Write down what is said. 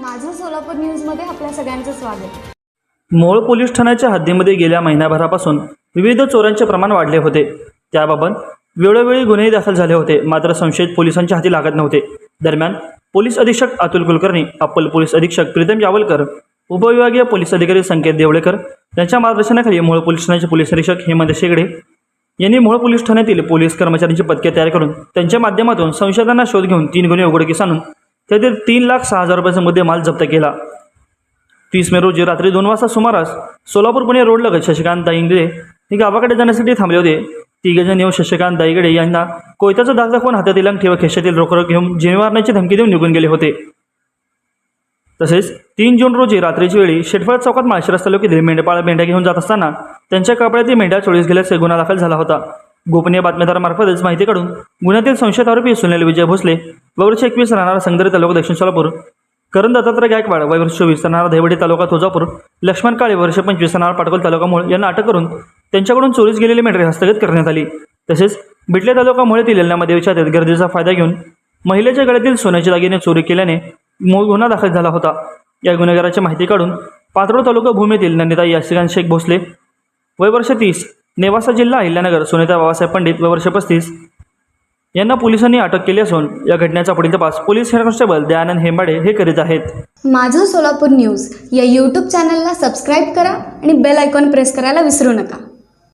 माझं सोलापूर न्यूजमध्ये आपल्या सगळ्यांचं स्वागत. मोहोळ पोलीस ठाण्याच्या हद्दीमध्ये गेल्या महिन्याभरापासून विविध चोरांचे प्रमाण वाढले होते. त्याबाबत वेळोवेळी गुन्हेही दाखल झाले होते मात्र संशयित पोलिसांच्या हाती लागत नव्हते. दरम्यान पोलीस अधीक्षक अतुल कुलकर्णी अप्पल पोलीस अधीक्षक प्रीतम यावलकर उपविभागीय पोलीस अधिकारी संकेत देवळेकर यांच्या मार्गदर्शनाखाली मोहोळ पोलीस ठाण्याचे पोलीस अधीक्षक हेमंत शेगडे यांनी मोहोळ पोलीस ठाण्यातील पोलीस कर्मचाऱ्यांची पदके तयार करून त्यांच्या माध्यमातून संशयितांना शोध घेऊन तीन गुन्हे उघडकीस आणून त्यातील तीन लाख सहा हजार रुपयाचा मुद्देमाल जप्त केला. तीस मे रोजी रात्री दोन वाजता सुमारास सोलापूर पुणे रोडलगत शशिकांत दाईंगडे हे गावाकडे जाण्यासाठी थांबले होते. तिघेजण येऊन शशिकांत दाईगडे यांना कोयत्याचा दाग दाखवून हातातील अंगठी व खेशातील रोख घेऊन जीवे मारण्याची धमकी देऊन निघून गेले होते. तसेच तीन जून रोजी रात्रीची वेळी शेटफळ चौकात माळशिरस तालुक्यातील मेंढपाळ मेंढ्या घेऊन जात असताना त्यांच्या कपड्यातील मेंढ्या चोळीस गेल्याचे गुन्हा दाखल झाला होता. गोपनीय बातमीदारामार्फतच माहिती काढून गुन्ह्यातील संशयित आरोपी सुनील विजय भोसले वर्ष एकवीस राहणारा संगरी तालुका दक्षिण सोलापूर करण दत्तात्रय गायकवाड वय वर्ष चोवीस राहणारा दहिवडी तालुका तुळजापूर लक्ष्मण काळे वर्ष पंचवीस राहणार पाटकोल तालुका मूळ यांना अटक करून त्यांच्याकडून चोरीस गेलेली मेंढरे हस्तगत करण्यात आली. तसेच बिटले तालुका मुळेतील येलना देवीच्या गर्दीचा फायदा घेऊन महिलेच्या गळ्यातील सोन्याचे दागिने चोरी केल्याने मूळ गुन्हा दाखल झाला होता. या गुन्हेगाराची माहिती काढून पात्रोड तालुका भूमीतील नंदिता यासिकांत शेख भोसले वय वर्ष तीस नेवासा जिल्हा अहिल्यानगर सुनीता बाबासाहेब पंडित वय वर्ष पस्तीस यांना पोलिसांनी अटक केली असून या घटनेचा पुढील तपास police head constable Dayanand Hembade हे करीत आहेत. माझं सोलापूर न्यूज या यूट्यूब चॅनलला सबस्क्राईब करा आणि बेल आयकॉन प्रेस करायला विसरू नका.